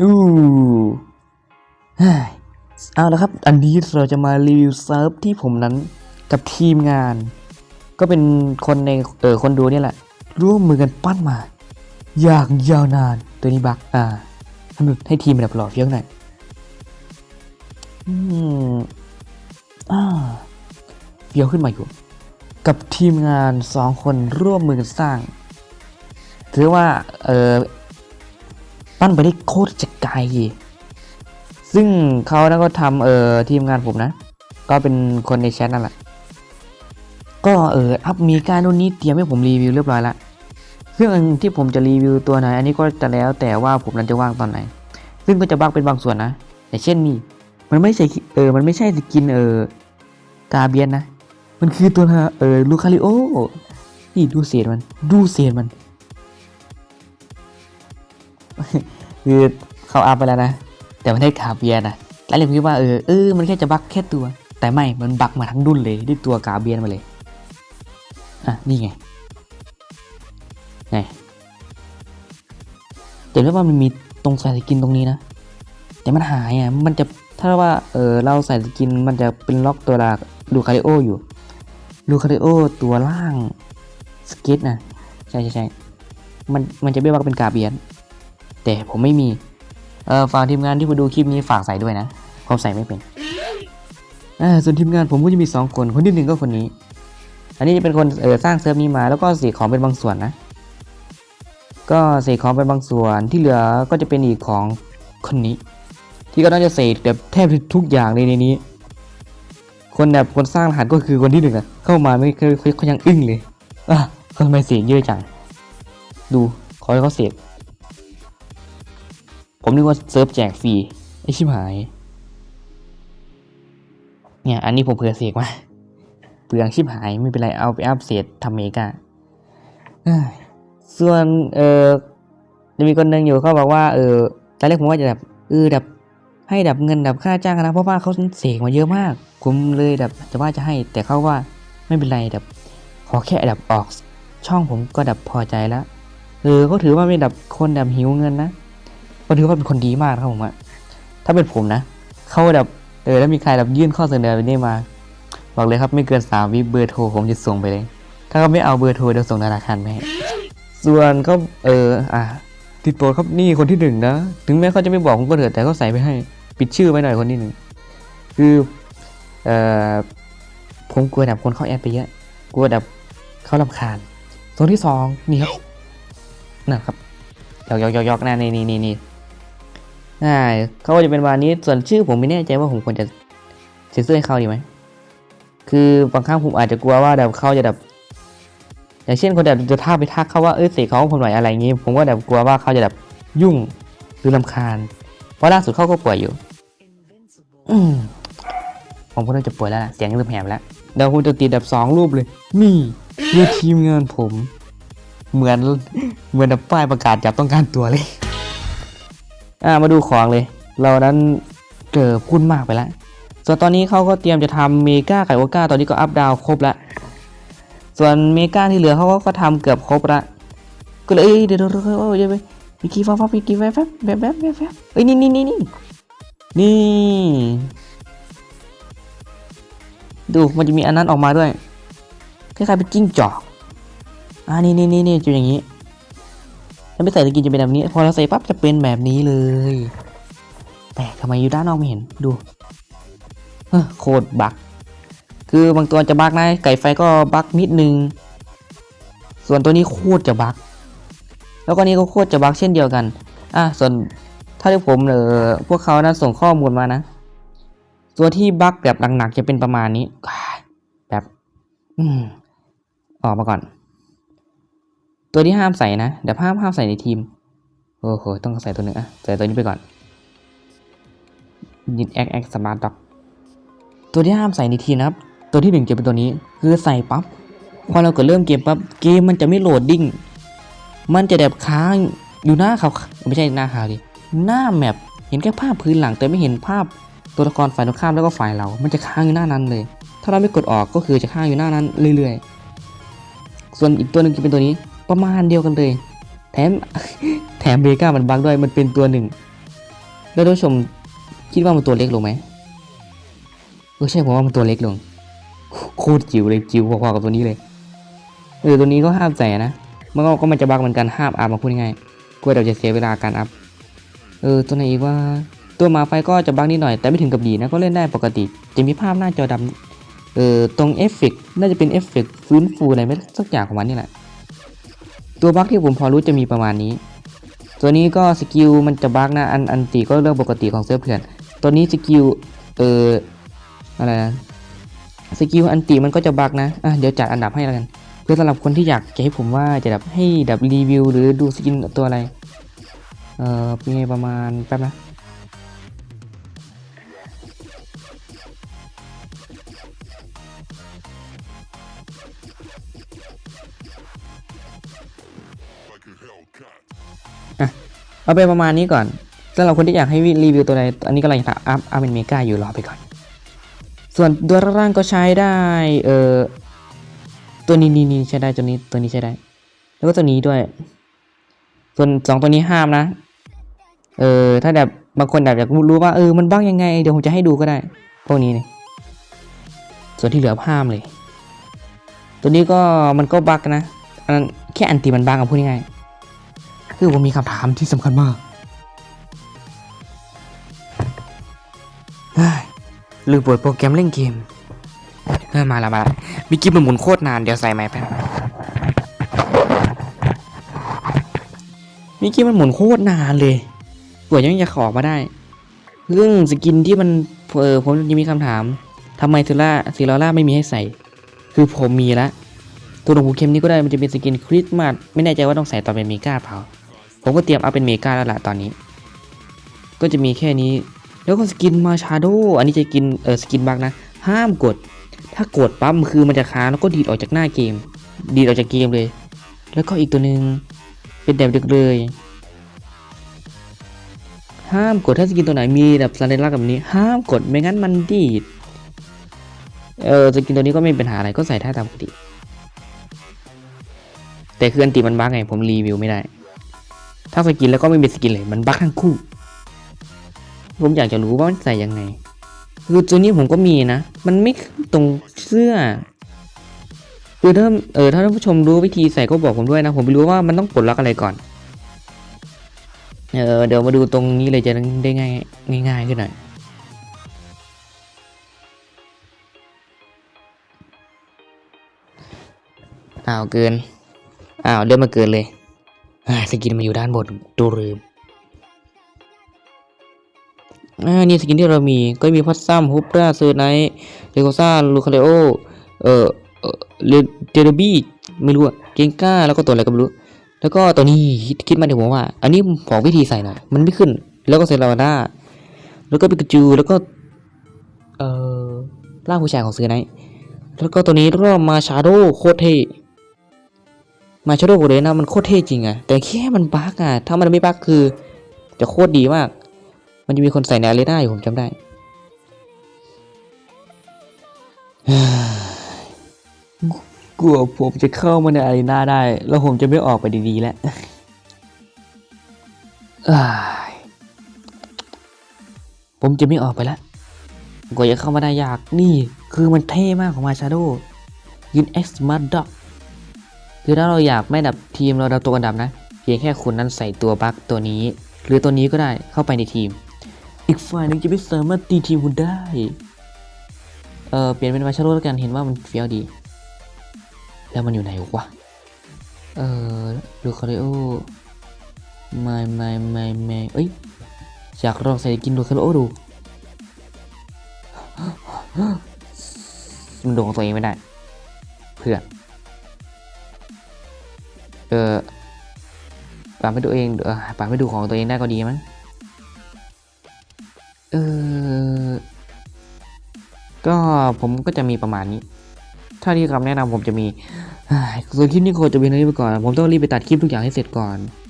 อู้เฮ้ยเอาละครับ อันนี้เราจะมารีวิวเซิร์ฟที่ผมนั้นกับทีมงาน ก็เป็นคนในเออคนดูเนี่ยแหละ ร่วมมือกันปั้นมา อย่างยาวนานตัวนี้บักอ่าทำให้ทีมแบบหล่อเฟี้ยวหน่อยอืมอ่าเฟี้ยวขึ้นมาอยู่ กับทีมงานสองคนร่วมมือกันสร้าง ถือว่าเออ ปั้นไปได้โคตรจะไกล ซึ่งเขานะก็ทำเอ่อทีมงานผมนะ ก็เป็นคนในแชทนั่นแหละ ก็เอออัพมีการนู่นนี้เตรียมให้ผมรีวิวเรียบร้อยล้วซึ่งอันที่ผมจะรีวิวตัวไหน อันนี้ก็จะแล้วแต่ว่าผมนั้นจะว่างตอนไหน ซึ่งก็จะบักเป็นบางส่วนนะอย่างเช่นนี่ มันไม่ใช่เออ มันไม่ใช่สกินเออกาเบียนนะ มันคือตัวนะเออลูคาริโอ นี่ดูเศษมัน ดูเศษมัน คือเขาอัพไปแล้วนะ แต่มันได้คาเบียนนะแล้วเลยคิดว่าเออเออมันแค่จะบักแค่ตัว แต่ไม่มันบักมาทั้งดุนเลยด้วยตัวกาเบียนมาเลยอะนี่ไงไงเห็นว่ามันมีตรงใส่สกินตรงนี้นะแต่มันหายอะมันจะถ้าว่าเออเราใส่สกินมันจะเป็นล็อกตัวละดูคาริโออยู่ลูคาริโอตัวล่างสเก็ตนะใช่ใช่ใช่มันมันจะไม่ว่าเป็นกาเบียน แต่ผมไม่มีเออฝากทีมงานที่มาดูคลิปนี้ฝากใส่ด้วยนะผมใส่ไม่เป็นอ่าส่วนทีมงานผมก็จะมีสองคนคนที่หนึ่งก็คนนี้ อันนี้จะเป็นคนเออสร้างเซิร์ฟนี้มาแล้วก็เสีของเป็นบางส่วนนะ ก็เสกของเป็นบางส่วนที่เหลือก็จะเป็นอีกของคนนี้ ที่ก็น่าจะเสกแบบแทบทุกอย่างเลยในนี้ คนแบบคนสร้างรหัสก็คือคนที่หนึ่งอะเข้ามาไม่เคยเขายังอึ้งเลยอะทำไมเสียงเยอะจังดูขอให้เขาเสร็จ ผมนึกว่าเซิร์ฟแจกฟรีไอชิบหาย เนี่ย อันนี้ผมเผื่อเสกมาเปลืองชิบหายไม่เป็นไรเอาไปอัพเศษทำเมกาเอ้ยส่วนเออจะมีคนหนึ่งอยู่เขาบอกว่าเออตอนแรกผมว่าจะแบบเออแบบให้ดับเงินดับค่าจ้างนะเพราะว่าเขาเสกมาเยอะมาก ผมเลยแบบจะว่าจะให้ แต่เขาว่าไม่เป็นไรดับ ขอแค่ดับออก ช่องผมก็ดับพอใจแล้วเออเขาถือว่าไม่ดับคนดับหิวเงินนะ ก็ถือว่าเป็นคนดีมากนะครับผมอะถ้าเป็นผมนะ เขาดับเออแล้วมีใครดับยื่นข้อเสนอแบบนี้มา บอกเลยครับไม่เกินสามวิเบอร์โทรผมจะส่งไปเลย ถ้าเขาไม่เอาเบอร์โทรเดี๋ยวส่งธนาคารไปให้ส่วนเขาเอออะติดโปรดครับนี่คนที่หนึ่งนะ ถึงแม้เขาจะไม่บอกผมก็เถอะแต่เขาใส่ไปให้ ปิดชื่อไว้หน่อยคนที่หนึ่งคือเอ่อผมกลัวแบบคนเข้าแอดไปเยอะกลัวแบบเขาลำคาญส่วนที่สองนี่ครับนะครับยอกยอกยอกยอกนะนี่นี่นี่นี่ ใช่เขาก็จะเป็นวันนี้ส่วนชื่อผมไม่แน่ใจว่าผมควรจะเซ็นเซอร์ให้เขาดีไหมคือบางครั้งผมอาจจะกลัวว่าแบบเขาจะแบบอย่างเช่นคนแบบจะท่าไปทักเขาว่าเอ้ยเสกเขาผมหน่อยอะไรอย่างงี้ ผมก็แบบกลัวว่าเขาจะแบบยุ่งหรือลำคาญ เพราะล่าสุดเขาก็ป่วยอยู่ผมก็เริ่มจะป่วยแล้วนะเสียงเริ่มแหบแล้วเดี๋ยวผมจะติดแบบสองรูปเลย นี่คือทีมงานผม เหมือนเหมือนแบบป้ายประกาศจับต้องการตัวเลย อ่ามาดูของเลย เรานั้นเกิดพูดมากไปแล้ว ส่วนตอนนี้เขาก็เตรียมจะทำเมกาไก่วก้าตอนนี้ก็อัพดาวครบแล้วส่วนเมกาที่เหลือเขาก็ทำเกือบครบละก็เลยเดี๋ยวเดี๋ยวเดี๋ยวเดี๋ยวไปมีกี่ฟ้าฟ้ามีกี่แวบแวบแวบแวบแวบแวบเอ้ยนี่นี่นี่นี่นี่ดูมันจะมีอันนั้นออกมาด้วยคล้ายๆเป็นจิ้งจอกอ่านี่นี่นี่นี่จะอย่างนี้ ถ้าไม่ใส่ตะกินจะเป็นแบบนี้ พอเราใส่ปั๊บจะเป็นแบบนี้เลย แต่ทำไมอยู่ด้านนอกไม่เห็นดูเฮ้อโคตรบักคือบางตัวจะบักนะไก่ไฟก็บักนิดนึง ส่วนตัวนี้โคตรจะบักแล้วก็นี้ก็โคตรจะบักเช่นเดียวกันอะส่วนถ้าที่ผมเออพวกเขานะส่งข้อมูลมานะ ตัวที่บักแบบหนักๆจะเป็นประมาณนี้ แบบ อืมออกมาก่อน ตัวที่ห้ามใส่นะ เดี๋ยวห้ามห้ามใส่ในทีม โอ้โห ต้องใส่ตัวหนึ่งอะใส่ตัวนี้ไปก่อนยินแอคแอคสมาร์ทด็อกตัวที่ห้ามใส่ในทีมนะครับ ตัวที่หนึ่งจะเป็นตัวนี้ คือใส่ปั๊บ พอเราเกิดเริ่มเกมปั๊บ เกมมันจะไม่โหลดดิ้ง มันจะแบบค้างอยู่หน้าเขาไม่ใช่หน้าเขาดิ หน้าแมป เห็นแค่ภาพพื้นหลังแต่ไม่เห็นภาพตัวละครฝ่ายตรงข้ามแล้วก็ฝ่ายเรา มันจะค้างอยู่หน้านั้นเลย ถ้าเราไม่กดออกก็คือจะค้างอยู่หน้านั้นเรื่อยๆ ส่วนอีกตัวหนึ่งจะเป็นตัวนี้ ประมาณเดียวกันเลย แถมแถมเบก้ามันบังด้วยมันเป็นตัวหนึ่ง แล้วท่านผู้ชมคิดว่ามันตัวเล็กลงไหมเออใช่ผมว่ามันตัวเล็กลงโคตรจิ๋วเลยจิ๋วพอๆกับตัวนี้เลยเออตัวนี้ก็ห้ามใส่นะมันก็ก็มันจะบักเหมือนกันห้ามอัพมาพูดง่ายกลัวเดี๋ยวจะเสียเวลาการอัพเออตัวไหนอีกว่าตัวมาไฟก็จะบักนิดหน่อยแต่ไม่ถึงกับดีนะก็เล่นได้ปกติ จะมีภาพหน้าจอดำเออตรงเอฟเฟกต์น่าจะเป็นเอฟเฟกต์ฟื้นฟูอะไรไม่สักอย่างของมันนี่แหละ ตัวบั๊กที่ผมพอรู้จะมีประมาณนี้ ตัวนี้ก็สกิลมันจะบั๊กนะอันอันตีก็เรื่องปกติของเซิร์ฟเพื่อน ตัวนี้สกิลเอ่ออะไรนะสกิลอันตีมันก็จะบั๊กนะอะเดี๋ยวจัดอันดับให้แล้วกันเพื่อสำหรับคนที่อยากจะให้ผมว่าจะแบบให้ดับรีวิวหรือดูสกินตัวอะไร เอ่อเป็นไงประมาณแป๊บนะ เอาไปประมาณนี้ก่อนสำหรับคนที่อยากให้รีวิวตัวใดอันนี้ก็เลยอัพอัพอัพเป็นเมกาอยู่รอไปก่อน ส่วนตัวร่างก็ใช้ได้เอ่อตัวนี้นี่ใช้ได้ตัวนี้ตัวนี้ใช้ได้ แล้วก็ตัวนี้ด้วย ส่วนสองตัวนี้ห้ามนะเออถ้าแบบบางคนแบบอยากรู้ว่าเออมันบ้างยังไงเดี๋ยวผมจะให้ดูก็ได้ พวกนี้เนี่ยส่วนที่เหลือห้ามเลย ตัวนี้ก็มันก็บักนะอันนั้นแค่อันตีมันบั๊กอะพูดง่ายๆ คือผมมีคำถามที่สำคัญมากลืมเปิดโปรแกรมเล่นเกมเฮ้ยมาละมาละมีกิฟมันหมุนโคตรนานเดี๋ยวใส่ไม้แป๊บมีกิฟมันหมุนโคตรนานเลยกว่ายังจะขออกมาได้ เรื่องสกินที่มันเออผมยังมีคำถามทำไมซิล่าซิลล่าไม่มีให้ใส่ คือผมมีละตัวหลวงปู่เข็มนี้ก็ได้มันจะเป็นสกินคริสต์มาสไม่แน่ใจว่าต้องใส่ตอนเป็นเมกาเปล่า ผมก็เตรียมเอาเป็นเมกาแล้วล่ะตอนนี้ ก็จะมีแค่นี้ แล้วก็สกินมาชาโดอันนี้จะกินเออสกินบักนะ ห้ามกด ถ้ากดปั๊มคือมันจะค้างแล้วก็ดีดออกจากหน้าเกม ดีดออกจากเกมเลย แล้วก็อีกตัวหนึ่งเป็นแบบเด็กเลย ห้ามกดถ้าสกินตัวไหนมีแบบสัญลักษณ์แบบนี้ ห้ามกดไม่งั้นมันดีดเออสกินตัวนี้ก็ไม่เป็นปัญหาอะไรก็ใส่ได้ตามปกติ แต่คืออันติมันบั๊กไงผมรีวิวไม่ได้ ถ้าสกินแล้วก็ไม่มีสกินเลยมันบั๊กทั้งคู่ ผมอยากจะรู้ว่ามันใส่ยังไง คือตัวนี้ผมก็มีนะ มันไม่ตรงเสื้อคือถ้าเออถ้าท่านผู้ชมรู้วิธีใส่ก็บอกผมด้วยนะ ผมไม่รู้ว่ามันต้องปลดล็อกอะไรก่อน เออเดี๋ยวมาดูตรงนี้เลยจะได้ง่ายง่ายขึ้นหน่อยอ้าวเกิน อ้าวเลื่อนมาเกินเลย สกินมาอยู่ด้านบนดูลืมอ่านี่สกินที่เรามีก็มีพัซซัมฮุปราเซอร์ไนท์เลโกซ่าลูคาเลโอเอ่อเออเลเดเดบี้ไม่รู้อะเกงก้าแล้วก็ตัวอะไรก็ไม่รู้ แล้วก็ตัวนี้คิดคิดมาในหัวว่า อันนี้ของวิธีใส่หน่อยมันไม่ขึ้น แล้วก็เซราวาด้าแล้วก็ปิกจูแล้วก็เอ่อร่าผู้ชายของเซอร์ไนท์แล้วก็ตัวนี้รอบมาชาโดโคตรเท่ มาชาโดโกเรนะมันโคตรเท่จริงอะแต่แค่มันบั๊กอะถ้ามันไม่บั๊กคือ จะโคตรดีมาก มันจะมีคนใส่ในอารีนาอยู่ผมจำได้กลัวผมจะเข้ามาในอารีนาได้ แล้วผมจะไม่ออกไปดีๆแล้วผมจะไม่ออกไปแล้วกว่าจะเข้ามาได้ยากนี่ คือมันเท่มากของมาชาโดยินเอ็กซ์มาด็อก คือถ้าเราอยากไม่ดับทีมเราดับตัวอันดับนะ เพียงแค่คุณนั้นใส่ตัวบั๊กตัวนี้ หรือตัวนี้ก็ได้เข้าไปในทีม อีกฝ่ายหนึงจะไม่สามารถตีทีมคุณได้ เออเปลี่ยนเป็นมาชาโร่แล้วกันเห็นว่ามันเฟี้ยวดี แล้วมันอยู่ไหนวะ เออดูคาริโอไม่ไม่ไม่ไม่เอ้ยอยากลองใส่กินดูคาริโอดูมันโดนของตัวเองไม่ได้ เพื่อน เออปรับให้ตัวเองเออปรับให้ดูของตัวเองได้ก็ดีมั้งเออก็ผมก็จะมีประมาณนี้ ถ้าที่คำแนะนำผมจะมีส่วนคลิปนี้โคจะเป็นเท่านี้ไปก่อน ผมต้องรีบไปตัดคลิปทุกอย่างให้เสร็จก่อน